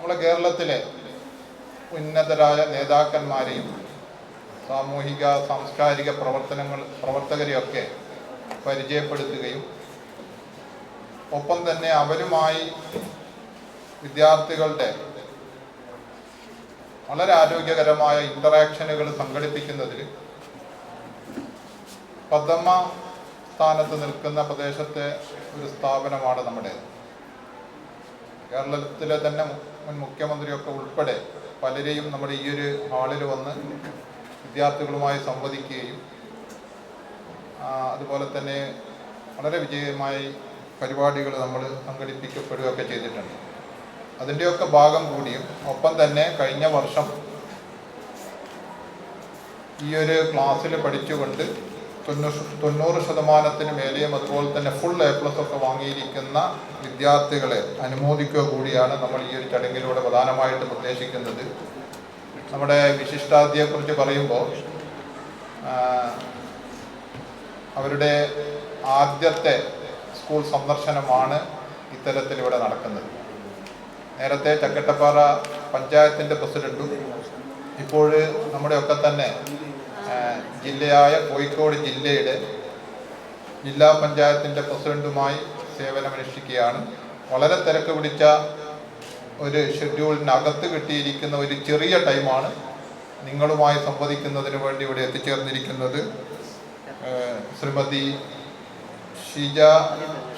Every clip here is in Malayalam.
നമ്മളെ കേരളത്തിലെ ഉന്നതരായ നേതാക്കന്മാരെയും സാമൂഹിക സാംസ്കാരിക പ്രവർത്തനങ്ങൾ പ്രവർത്തകരെയൊക്കെ പരിചയപ്പെടുത്തുകയും ഒപ്പം തന്നെ അവരുമായി വിദ്യാർത്ഥികളുടെ വളരെ ആരോഗ്യകരമായ ഇന്ററാക്ഷനുകൾ സംഘടിപ്പിക്കുന്നതിൽ പ്രഥമ സ്ഥാനത്ത് നിൽക്കുന്ന പ്രദേശത്തെ ഒരു സ്ഥാപനമാണ് നമ്മുടെ കേരളത്തിലെ തന്നെ മുൻ മുഖ്യമന്ത്രിയൊക്കെ ഉൾപ്പെടെ പലരെയും നമ്മുടെ ഈ ഒരു ഹാളിൽ വന്ന് വിദ്യാർത്ഥികളുമായി സംവദിക്കുകയും അതുപോലെ തന്നെ വളരെ വിജയമായി പരിപാടികൾ നമ്മൾ സംഘടിപ്പിക്കപ്പെടുകയൊക്കെ ചെയ്തിട്ടുണ്ട്. അതിന്റെയൊക്കെ ഭാഗം കൂടിയും ഒപ്പം തന്നെ കഴിഞ്ഞ വർഷം ഈ ഒരു ക്ലാസ്സിൽ പഠിച്ചുകൊണ്ട് തൊണ്ണൂറ് തൊണ്ണൂറ് ശതമാനത്തിന് മേലെയും അതുപോലെ തന്നെ ഫുൾ എ പ്ലസ് ഒക്കെ വാങ്ങിയിരിക്കുന്ന വിദ്യാർത്ഥികളെ അനുമോദിക്കുക കൂടിയാണ് നമ്മൾ ഈ ഒരു ചടങ്ങിലൂടെ പ്രധാനമായിട്ടും ഉദ്ദേശിക്കുന്നത്. നമ്മുടെ വിശിഷ്ടാതിയെക്കുറിച്ച് പറയുമ്പോൾ അവരുടെ ആദ്യത്തെ സ്കൂൾ സന്ദർശനമാണ് ഇത്തരത്തിൽ ഇവിടെ നടക്കുന്നത്. നേരത്തെ ചക്കട്ടപ്പാറ പഞ്ചായത്തിന്റെ പ്രസിഡന്റും ഇപ്പോൾ നമ്മുടെയൊക്കെ തന്നെ ജില്ലയായ കോഴിക്കോട് ജില്ലയുടെ ജില്ലാ പഞ്ചായത്തിന്റെ പ്രസിഡന്റുമായി സേവനമനുഷ്ഠിക്കുകയാണ്. വളരെ തിരക്ക് പിടിച്ച ഒരു ഷെഡ്യൂളിനകത്ത് കിട്ടിയിരിക്കുന്ന ഒരു ചെറിയ ടൈമാണ് നിങ്ങളുമായി സംവദിക്കുന്നതിന് വേണ്ടി ഇവിടെ എത്തിച്ചേർന്നിരിക്കുന്നത്. ശ്രീമതി ഷീജ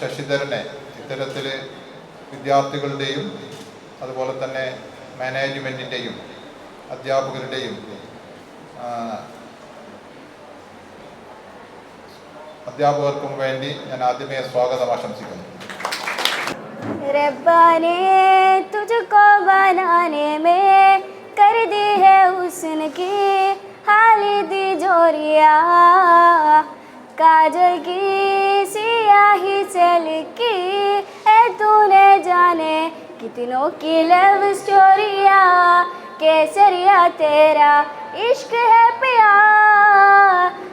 ശശിധരനെ ഇത്തരത്തിൽ വിദ്യാർത്ഥികളുടെയും അതുപോലെ തന്നെ മാനേജ്മെന്റിന്റെയും അധ്യാപകരുടെയും അധ്യാപകർക്കും വേണ്ടി ഞാൻ ആദ്യമേ സ്വാഗതം ആശംസിക്കുന്നു रब्बा ने तुझको बनाने में कर दी है हुस्न की हालिदी जोरिया काजल की सियाही से लिखी है तूने जाने कितनों की लव स्टोरिया केसरिया तेरा इश्क है पिया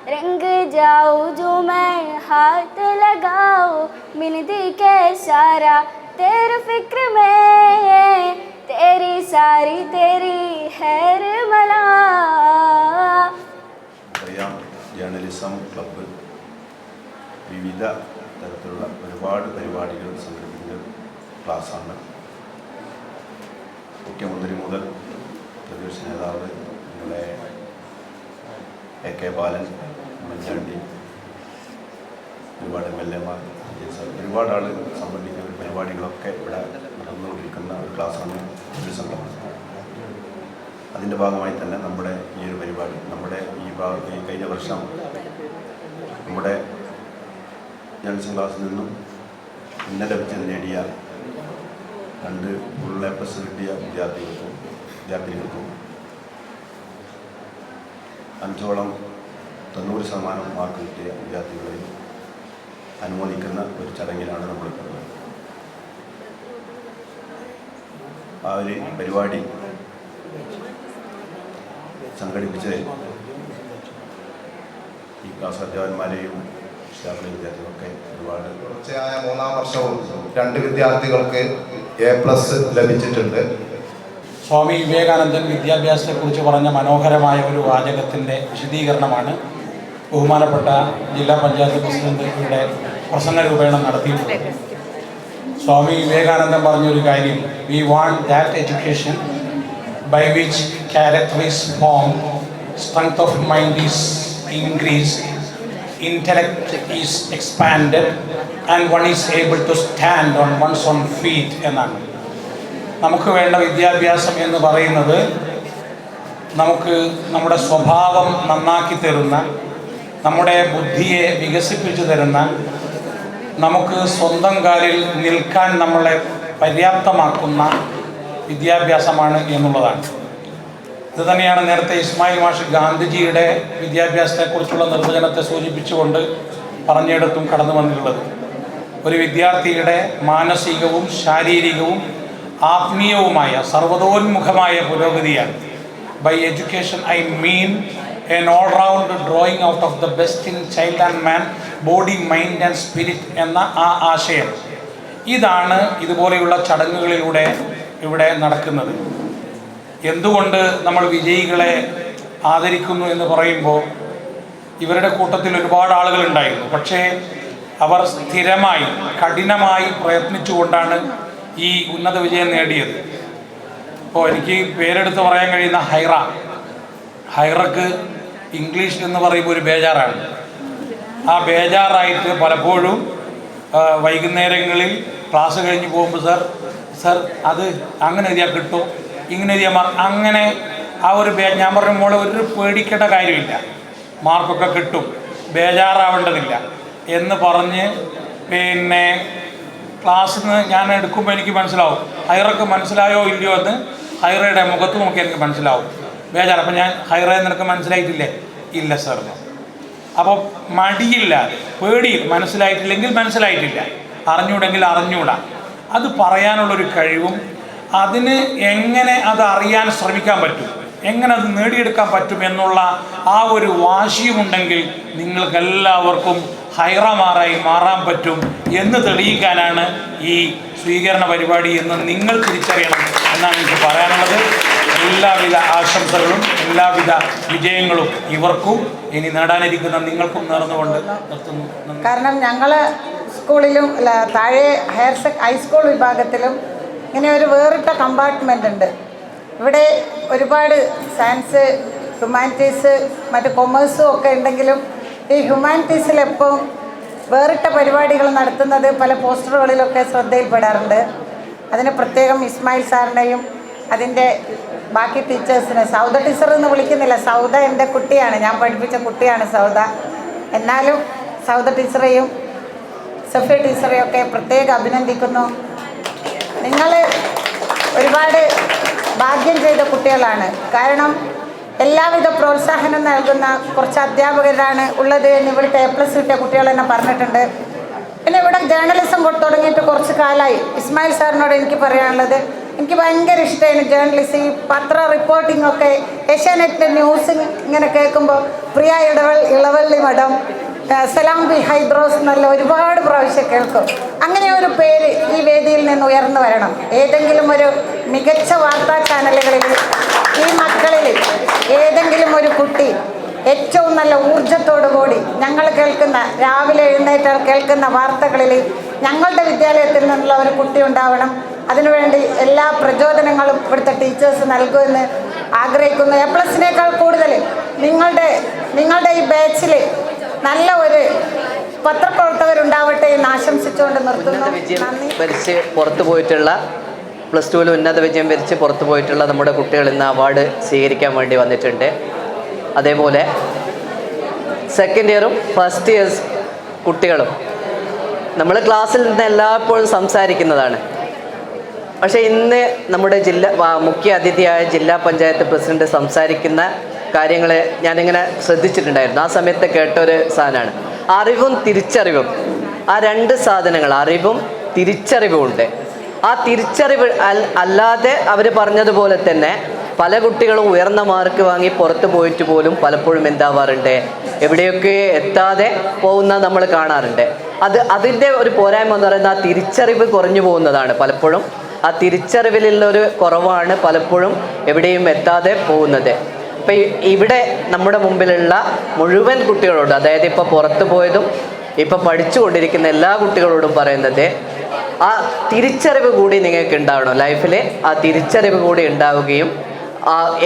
रंग जाऊं जो मैं हाथ लगाऊं मिनती के सारा तेरे फिक्र में तेरी सारी तेरी हैर मला അറിയാം ജേർണലിസം ക്ലബ്ബ് വിവിധ തരത്തിലുള്ള ഒരുപാട് പരിപാടികൾ സംഘടിപ്പിക്കുന്ന ക്ലാസ്സാണ് മുഖ്യമന്ത്രി മുതൽ പ്രതിപക്ഷ നേതാവ് നമ്മളെ എ കെ ബാലൻ ഉമ്മൻചാണ്ടി ഒരുപാട് എം എൽ എമാർ ഒരുപാട് ആളുകൾ സംബന്ധിക്കുന്ന പരിപാടികളൊക്കെ ഇവിടെ നടന്നുകൊണ്ടിരിക്കുന്ന ഒരു ക്ലാസ്സാണ് ഒരു ക്ലാസ് അതിന്റെ ഭാഗമായി തന്നെ നമ്മുടെ ഈ ഒരു പരിപാടി നമ്മുടെ ഈ ഭാഗത്ത് കഴിഞ്ഞ വർഷം നമ്മുടെ ജേർണലിസം ക്ലാസ്സിൽ നിന്നും ഇന്നലെ ലഭിച്ചത് നേടിയ രണ്ട് ഫുൾ എ പ്ലസ് കിട്ടിയ വിദ്യാർത്ഥികൾക്കും വിദ്യാർത്ഥികൾക്കും അഞ്ചോളം തൊണ്ണൂറ് ശതമാനം മാർക്ക് കിട്ടിയ വിദ്യാർത്ഥികളെയും അനുമോദിക്കുന്ന ഒരു ചടങ്ങിലാണ് നമ്മൾ ആ ഒരു പരിപാടി സംഘടിപ്പിച്ചത് ഈ ക്ലാസ് അധ്യാപകന്മാരെയും രക്ഷിതാക്കളെയും വിദ്യാർത്ഥികളൊക്കെ ഒരുപാട് തുടർച്ചയായ മൂന്നാം വർഷവും രണ്ട് വിദ്യാർത്ഥികൾക്ക് എ പ്ലസ് ലഭിച്ചിട്ടുണ്ട്. സ്വാമി വിവേകാനന്ദൻ വിദ്യാഭ്യാസത്തെക്കുറിച്ച് പറഞ്ഞ മനോഹരമായ ഒരു വാചകത്തിന്റെ വിശദീകരണമാണ് ബഹുമാനപ്പെട്ട ജില്ലാ പഞ്ചായത്ത് പ്രസിഡന്റ് പ്രസംഗ രൂപേണ നടത്തിയിട്ടുണ്ട്. സ്വാമി വിവേകാനന്ദൻ പറഞ്ഞൊരു കാര്യം we want that education by which character is form strength of mind is increase intellect is expand and one is able to stand on one's own feet എന്നാണ്. നമുക്ക് വേണ്ട വിദ്യാഭ്യാസം എന്ന് പറയുന്നത് നമുക്ക് നമ്മുടെ സ്വഭാവം നന്നാക്കി തരുന്ന നമ്മുടെ ബുദ്ധിയെ വികസിപ്പിച്ചു തരുന്ന നമുക്ക് സ്വന്തം കാലിൽ നിൽക്കാൻ നമ്മളെ പര്യാപ്തമാക്കുന്ന വിദ്യാഭ്യാസമാണ് എന്നുള്ളതാണ്. ഇത് തന്നെയാണ് നേരത്തെ ഇസ്മായിൽ മാഷ് ഗാന്ധിജിയുടെ വിദ്യാഭ്യാസത്തെക്കുറിച്ചുള്ള നിർവചനത്തെ സൂചിപ്പിച്ചുകൊണ്ട് പറഞ്ഞിടത്തും കടന്നു വന്നിട്ടുള്ളത്. ഒരു വിദ്യാർത്ഥിയുടെ മാനസികവും ശാരീരികവും ആത്മീയവുമായ സർവതോന്മുഖമായ പുരോഗതിയാണ്. By education I mean an all round drawing out of the best in child and man body mind and spirit എന്ന ആ ആശയം. ഇതാണ് ഇതുപോലെയുള്ള ചടങ്ങുകളിലൂടെ ഇവിടെ നടക്കുന്നത്. എന്തുകൊണ്ട് നമ്മൾ വിജയികളെ ആദരിക്കുന്നു എന്ന് പറയുമ്പോൾ ഇവരുടെ കൂട്ടത്തിൽ ഒരുപാട് ആളുകൾ ഉണ്ടായിരുന്നു. പക്ഷേ അവർ സ്ഥിരമായി കഠിനമായി പ്രയത്നിച്ചുകൊണ്ടാണ് ഈ ഉന്നത വിജയം നേടിയത്. ഇപ്പോൾ എനിക്ക് പേരെടുത്ത് പറയാൻ കഴിയുന്ന ഹൈറ. ഹൈറക്ക് ഇംഗ്ലീഷ് എന്ന് പറയുമ്പോൾ ഒരു ബേജാറാണ്. ആ ബേജാറായിട്ട് പലപ്പോഴും വൈകുന്നേരങ്ങളിൽ ക്ലാസ് കഴിഞ്ഞ് പോകുമ്പോൾ സർ സർ അത് അങ്ങനെ എഴുതിയാൽ കിട്ടും? ഇങ്ങനെ എഴുതിയാൽ അങ്ങനെ ആ ഒരു ബേ ഞാൻ പറഞ്ഞ മോളെ ഒരു പേടിക്കേണ്ട കാര്യമില്ല. മാർക്കൊക്കെ കിട്ടും. ബേജാറാവേണ്ടതില്ല. എന്ന് പറഞ്ഞ് പിന്നെ ക്ലാസ്സിൽ നിന്ന് ഞാൻ എടുക്കുമ്പോൾ എനിക്ക് മനസ്സിലാവും. ഹൈറക്ക് മനസ്സിലായോ ഇല്ലയോ എന്ന് ഹൈറയുടെ മുഖത്ത് നോക്കി എനിക്ക് മനസ്സിലാവും. ബേജാറ് അപ്പം ഞാൻ ഹൈറേ നിനക്ക് മനസ്സിലായിട്ടില്ലേ? ഇല്ല സാർ. അപ്പോൾ മടിയില്ലാതെ പേടി മനസ്സിലായിട്ടില്ലെങ്കിൽ മനസ്സിലായിട്ടില്ല. അറിഞ്ഞൂടെങ്കിൽ അറിഞ്ഞൂടാ. അത് പറയാനുള്ളൊരു കഴിവും അതിന് എങ്ങനെ അത് അറിയാൻ ശ്രമിക്കാൻ പറ്റും എങ്ങനെ അത് നേടിയെടുക്കാൻ പറ്റും എന്നുള്ള ആ ഒരു വാശിയുമുണ്ടെങ്കിൽ നിങ്ങൾക്കെല്ലാവർക്കും ഹൈറമാറായി മാറാൻ പറ്റും എന്ന് തെളിയിക്കാനാണ് ഈ സ്വീകരണ പരിപാടി എന്ന് നിങ്ങൾ തിരിച്ചറിയണം എന്നാണ് എനിക്ക് പറയാനുള്ളത്. എല്ലാവിധ ആശംസകളും എല്ലാവിധ വിജയങ്ങളും ഇവർക്കും ഇനി നേടാനിരിക്കുന്ന നിങ്ങൾക്കും നേർന്നുകൊണ്ട് കാരണം ഞങ്ങൾ സ്കൂളിലും അല്ല താഴെ ഹയർ സെക് ഹൈസ്കൂൾ വിഭാഗത്തിലും ഇങ്ങനെ ഒരു വേറിട്ട കമ്പാർട്ട്മെന്റ് ഉണ്ട്. ഇവിടെ ഒരുപാട് സയൻസ് ഹ്യൂമാനിറ്റീസ് മറ്റ് കൊമേഴ്സും ഒക്കെ ഉണ്ടെങ്കിലും ഈ ഹ്യൂമാനിറ്റീസിൽ എപ്പോഴും വേറിട്ട പരിപാടികൾ നടത്തുന്നത് പല പോസ്റ്ററുകളിലൊക്കെ ശ്രദ്ധയിൽപ്പെടാറുണ്ട്. അതിന് പ്രത്യേകം ഇസ്മായിൽ സാറിന്റെയും അതിന്റെ ബാക്കി ടീച്ചേഴ്സിന് സൗദ ടീച്ചർ എന്ന് വിളിക്കുന്നില്ല. സൗദ എന്റെ കുട്ടിയാണ്. ഞാൻ പഠിപ്പിച്ച കുട്ടിയാണ് സൗദ. എന്നാലും സൗദ ടീച്ചറെയും സഫിയ ടീച്ചറെയും ഒക്കെ പ്രത്യേകം അഭിനന്ദിക്കുന്നു. നിങ്ങൾ ഒരുപാട് ഭാഗ്യം ചെയ്ത കുട്ടികളാണ്. കാരണം എല്ലാവിധ പ്രോത്സാഹനം നൽകുന്ന കുറച്ച് അധ്യാപകരാണ് ഉള്ളത് എന്ന് ഇവിടുത്തെ എ പ്ലസ് കിട്ടിയ കുട്ടികൾ തന്നെ പറഞ്ഞിട്ടുണ്ട്. പിന്നെ ഇവിടെ ജേർണലിസം തുടങ്ങിയിട്ട് കുറച്ച് കാലമായി ഇസ്മായിൽ സാറിനോട് എനിക്ക് പറയാനുള്ളത് എനിക്ക് ഭയങ്കര ഇഷ്ടമാണ് ജേർണലിസ്റ്റ് ഈ പത്ര റിപ്പോർട്ടിംഗ് ഒക്കെ ഏഷ്യാനെറ്റിന്റെ ന്യൂസ് ഇങ്ങനെ കേൾക്കുമ്പോൾ പ്രിയ ഇടവൾ ഇളവള്ളി മഠം സലാം ബി ഹൈദ്രോസ് എന്നുള്ള ഒരുപാട് പ്രാവശ്യം കേൾക്കും. അങ്ങനെ ഒരു പേര് ഈ വേദിയിൽ നിന്ന് ഉയർന്നു വരണം. ഏതെങ്കിലും ഒരു മികച്ച വാർത്താ ചാനലുകളിൽ ഈ മക്കളിൽ ഏതെങ്കിലും ഒരു കുട്ടി ഏറ്റവും നല്ല ഊർജത്തോടു കൂടി ഞങ്ങൾ കേൾക്കുന്ന രാവിലെ എഴുന്നേറ്റ് കേൾക്കുന്ന വാർത്തകളിൽ ഞങ്ങളുടെ വിദ്യാലയത്തിൽ നിന്നുള്ള ഒരു കുട്ടി ഉണ്ടാവണം. അതിനുവേണ്ടി എല്ലാ പ്രചോദനങ്ങളും ഇവിടുത്തെ ടീച്ചേഴ്സ് നൽകുമെന്ന് ആഗ്രഹിക്കുന്നു. എ പ്ലസിനേക്കാൾ കൂടുതൽ നിങ്ങളുടെ നിങ്ങളുടെ ഈ ബാച്ചിൽ നല്ല ഒരു പത്രപ്രവർത്തകരുണ്ടാവട്ടെ എന്ന് ആശംസിച്ചുകൊണ്ട് നിർത്തുന്നു. വരിച്ച് പുറത്തു പോയിട്ടുള്ള പ്ലസ് ടുവിൽ ഉന്നത വിജയം വരിച്ച് പുറത്തു പോയിട്ടുള്ള നമ്മുടെ കുട്ടികൾ ഇന്ന് അവാർഡ് സ്വീകരിക്കാൻ വേണ്ടി വന്നിട്ടുണ്ട്. അതേപോലെ സെക്കൻഡ് ഇയറും ഫസ്റ്റ് ഇയേഴ്സ് കുട്ടികളും. നമ്മൾ ക്ലാസ്സിൽ നിന്ന് എല്ലായ്പ്പോഴും സംസാരിക്കുന്നതാണ്. പക്ഷേ ഇന്ന് നമ്മുടെ ജില്ല മുഖ്യ അതിഥിയായ ജില്ലാ പഞ്ചായത്ത് പ്രസിഡന്റ് സംസാരിക്കുന്ന കാര്യങ്ങൾ ഞാനിങ്ങനെ ശ്രദ്ധിച്ചിട്ടുണ്ടായിരുന്നു. ആ സമയത്ത് കേട്ട ഒരു സാധനമാണ്. അറിവും തിരിച്ചറിവും. ആ രണ്ട് സാധനങ്ങൾ അറിവും തിരിച്ചറിവും ഉണ്ട് ആ തിരിച്ചറിവ് അല്ലാതെ അവർ പറഞ്ഞതുപോലെ തന്നെ പല കുട്ടികളും ഉയർന്ന മാർക്ക് വാങ്ങി പുറത്തു പോയിട്ട് പോലും പലപ്പോഴും എന്താവാറുണ്ട്? എവിടെയൊക്കെ എത്താതെ പോകുന്ന നമ്മൾ കാണാറുണ്ട്. അത് അതിന്റെ ഒരു പോരായ്മ എന്ന് പറയുന്നത് ആ തിരിച്ചറിവ് കുറഞ്ഞു പോകുന്നതാണ് പലപ്പോഴും. ആ തിരിച്ചറിവിലുള്ള ഒരു കുറവാണ് പലപ്പോഴും എവിടെയും എത്താതെ പോകുന്നത്. അപ്പം ഇവിടെ നമ്മുടെ മുമ്പിലുള്ള മുഴുവൻ കുട്ടികളോട് അതായത് ഇപ്പോൾ പുറത്തു പോയതും ഇപ്പൊ പഠിച്ചുകൊണ്ടിരിക്കുന്ന എല്ലാ കുട്ടികളോടും പറയുന്നത് ആ തിരിച്ചറിവ് കൂടി നിങ്ങൾക്ക് ഉണ്ടാവണം? ലൈഫിൽ ആ തിരിച്ചറിവ് കൂടി ഉണ്ടാവുകയും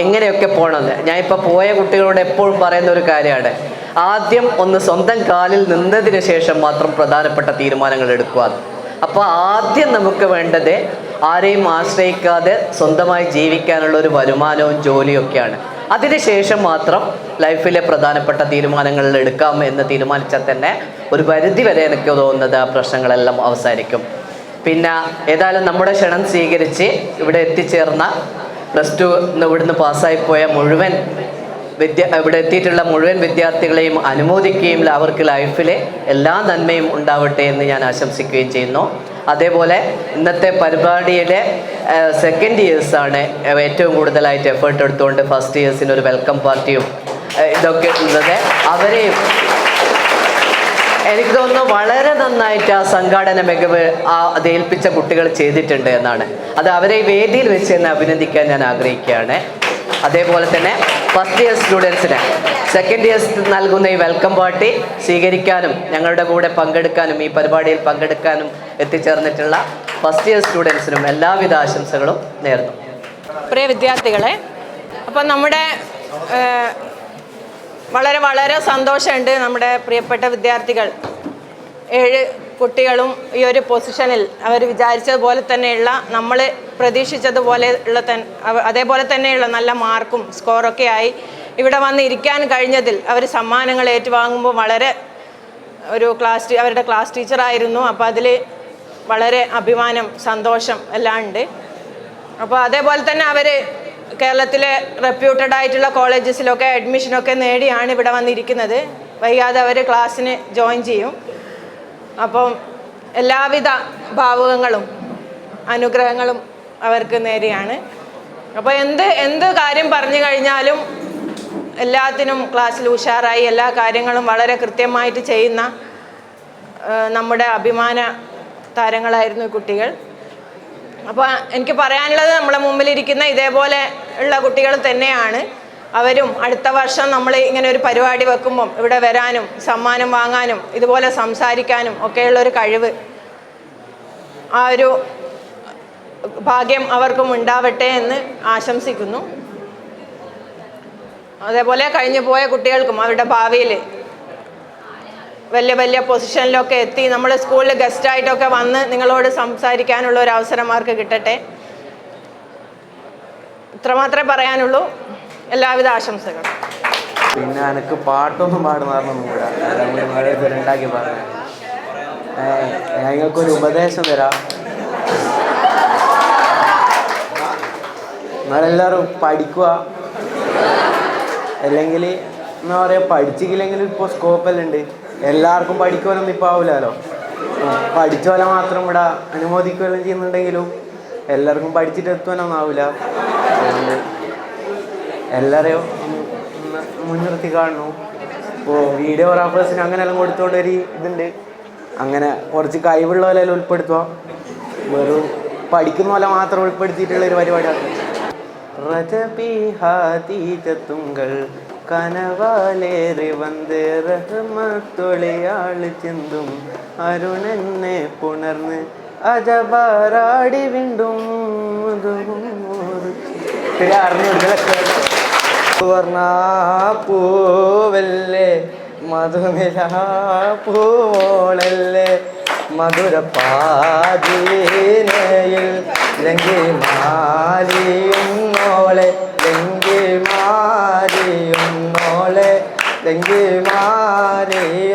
എങ്ങനെയൊക്കെ പോകണമെന്ന് ഞാൻ ഇപ്പൊ പോയ കുട്ടികളോട് എപ്പോഴും പറയുന്ന ഒരു കാര്യമാണ് ആദ്യം ഒന്ന് സ്വന്തം കാലിൽ നിന്നതിന് ശേഷം മാത്രം പ്രധാനപ്പെട്ട തീരുമാനങ്ങൾ എടുക്കുക. അപ്പോൾ ആദ്യം നമുക്ക് വേണ്ടത് ആരെയും ആശ്രയിക്കാതെ സ്വന്തമായി ജീവിക്കാനുള്ള ഒരു വരുമാനവും ജോലിയും ഒക്കെയാണ്. അതിനുശേഷം മാത്രം ലൈഫിലെ പ്രധാനപ്പെട്ട തീരുമാനങ്ങൾ എടുക്കാം എന്ന് തീരുമാനിച്ചാൽ തന്നെ ഒരു പരിധി വരെ എനിക്ക് തോന്നുന്നത് ആ പ്രശ്നങ്ങളെല്ലാം അവസാനിക്കും. പിന്നെ ഏതായാലും നമ്മുടെ ക്ഷണം സ്വീകരിച്ച് ഇവിടെ എത്തിച്ചേർന്ന പ്ലസ് ടു ഇവിടുന്ന് പാസ്സായിപ്പോയ മുഴുവൻ വിദ്യ ഇവിടെ എത്തിയിട്ടുള്ള മുഴുവൻ വിദ്യാർത്ഥികളെയും അനുമോദിക്കുകയും അവർക്ക് ലൈഫിലെ എല്ലാ നന്മയും ഉണ്ടാവട്ടെ എന്ന് ഞാൻ ആശംസിക്കുകയും ചെയ്യുന്നു. അതേപോലെ ഇന്നത്തെ പരിപാടിയിലെ സെക്കൻഡ് ഇയേഴ്സാണ് ഏറ്റവും കൂടുതലായിട്ട് എഫേർട്ട് എടുത്തുകൊണ്ട് ഫസ്റ്റ് ഇയേഴ്സിന് ഒരു വെൽക്കം പാർട്ടിയും ഇതൊക്കെ ഉള്ളത്. അവരെയും എനിക്ക് തോന്നുന്നു വളരെ നന്നായിട്ട് ആ സംഘാടന മികവ് ആ അത് ഏൽപ്പിച്ച കുട്ടികൾ ചെയ്തിട്ടുണ്ട് എന്നാണ്. അത് അവരെ വേദിയിൽ വെച്ച് തന്നെ അഭിനന്ദിക്കാൻ ഞാൻ ആഗ്രഹിക്കുകയാണ്. അതേപോലെ തന്നെ ഫസ്റ്റ് ഇയർ സ്റ്റുഡൻസിന് സെക്കൻഡ് ഇയർ നൽകുന്ന ഈ വെൽക്കം പാർട്ടി സ്വീകരിക്കാനും ഞങ്ങളുടെ കൂടെ പങ്കെടുക്കാനും ഈ പരിപാടിയിൽ പങ്കെടുക്കാനും എത്തിച്ചേർന്നിട്ടുള്ള ഫസ്റ്റ് ഇയർ സ്റ്റുഡൻസിനും എല്ലാവിധ ആശംസകളും നേർന്നു. പ്രിയ വിദ്യാർത്ഥികളെ അപ്പം നമ്മുടെ വളരെ വളരെ സന്തോഷമുണ്ട് നമ്മുടെ പ്രിയപ്പെട്ട വിദ്യാർത്ഥികൾ. ഏഴ് കുട്ടികളും ഈ ഒരു പൊസിഷനിൽ അവർ വിചാരിച്ചതുപോലെ തന്നെയുള്ള നമ്മൾ പ്രതീക്ഷിച്ചതുപോലെ ഉള്ള തൻ അതേപോലെ തന്നെയുള്ള നല്ല മാർക്കും സ്കോറൊക്കെ ആയി ഇവിടെ വന്ന് ഇരിക്കാൻ കഴിഞ്ഞതിൽ അവർ സമ്മാനങ്ങൾ ഏറ്റുവാങ്ങുമ്പോൾ വളരെ ഒരു ക്ലാസ് അവരുടെ ക്ലാസ് ടീച്ചറായിരുന്നു അപ്പോൾ അതിൽ വളരെ അഭിമാനം സന്തോഷം എല്ലാം ഉണ്ട്. അപ്പോൾ അതേപോലെ തന്നെ അവർ കേരളത്തിലെ റെപ്യൂട്ടഡ് ആയിട്ടുള്ള കോളേജസിലൊക്കെ അഡ്മിഷനൊക്കെ നേടിയാണ് ഇവിടെ വന്നിരിക്കുന്നത്. വൈകാതെ അവർ ക്ലാസ്സിന് ജോയിൻ ചെയ്യും. അപ്പം എല്ലാവിധ ഭാവുകങ്ങളും അനുഗ്രഹങ്ങളും അവർക്ക് നേരെയാണ്. അപ്പോൾ എന്ത് എന്ത് കാര്യം പറഞ്ഞു കഴിഞ്ഞാലും എല്ലാത്തിനും ക്ലാസ്സിൽ ഉഷാറായി എല്ലാ കാര്യങ്ങളും വളരെ കൃത്യമായിട്ട് ചെയ്യുന്ന നമ്മുടെ അഭിമാന താരങ്ങളായിരുന്നു കുട്ടികൾ. അപ്പോൾ എനിക്ക് പറയാനുള്ളത് നമ്മളെ മുമ്പിലിരിക്കുന്ന ഇതേപോലെ ഉള്ള കുട്ടികൾ തന്നെയാണ്. അവരും അടുത്ത വർഷം നമ്മൾ ഇങ്ങനെ ഒരു പരിപാടി വെക്കുമ്പം ഇവിടെ വരാനും സമ്മാനം വാങ്ങാനും ഇതുപോലെ സംസാരിക്കാനും ഒക്കെയുള്ള ഒരു കഴിവ് ആ ഒരു ഭാഗ്യം അവർക്കും ഉണ്ടാവട്ടെ എന്ന് ആശംസിക്കുന്നു. അതേപോലെ കഴിഞ്ഞു പോയ കുട്ടികൾക്കും അവരുടെ ഭാവിയിൽ വലിയ വലിയ പൊസിഷനിലൊക്കെ എത്തി. നമ്മൾ സ്കൂളിൽ ഗസ്റ്റായിട്ടൊക്കെ വന്ന് നിങ്ങളോട് സംസാരിക്കാനുള്ള ഒരു അവസരം അവർക്ക് കിട്ടട്ടെ? ഇത്രമാത്രമേ പറയാനുള്ളൂ. എല്ലാവിധ ആശംസകളും. പിന്നെ എനിക്ക് പാട്ടൊന്നും പാടുന്നറിഞ്ഞൊന്നും കൂടാ. ഉണ്ടാക്കി പറഞ്ഞു ഞങ്ങൾക്കൊരു ഉപദേശം തരാം. നിങ്ങളെല്ലാവരും പഠിക്കുക. അല്ലെങ്കിൽ എന്താ പറയുക പഠിച്ചില്ലെങ്കിൽ ഇപ്പോൾ സ്കോപ്പെല്ലാം ഉണ്ട്. എല്ലാവർക്കും പഠിക്കുവാനൊന്നും ഇപ്പോൾ ആവില്ലല്ലോ മാത്രം ഇവിടെ അനുമോദിക്കുകയെല്ലാം ചെയ്യുന്നുണ്ടെങ്കിലും എല്ലാവർക്കും പഠിച്ചിട്ട് എത്തുവാനൊന്നും ആവില്ല അതുകൊണ്ട് എല്ലാവരെയും മുൻനിർത്തി കാണുന്നു ഇപ്പോൾ വീഡിയോഗ്രാഫേഴ്സിന് അങ്ങനെയെല്ലാം കൊടുത്തോണ്ട് ഒരു ഇതുണ്ട്. അങ്ങനെ കുറച്ച് കഴിവുള്ളവരെല്ലാം ഉൾപ്പെടുത്തുക. വെറും പഠിക്കുന്ന പോലെ മാത്രം ഉൾപ്പെടുത്തിയിട്ടുള്ള ഒരു പരിപാടിയാണ്. രജപീഹാതീതത്തുങ്കൾ കനവാലേറി വന്ന് റഹ്മത്തൊളിയാൾ ചിന്തും അരുണനെ പുണർന്ന് അജബാറാടി വിണ്ടും പൂവല്ലേ മധുമില പൂവോളല്ലേ മധുര മധുരപ്പാതിനയിൽ ലങ്കി മാലിയും മോളെ. 땡길 말이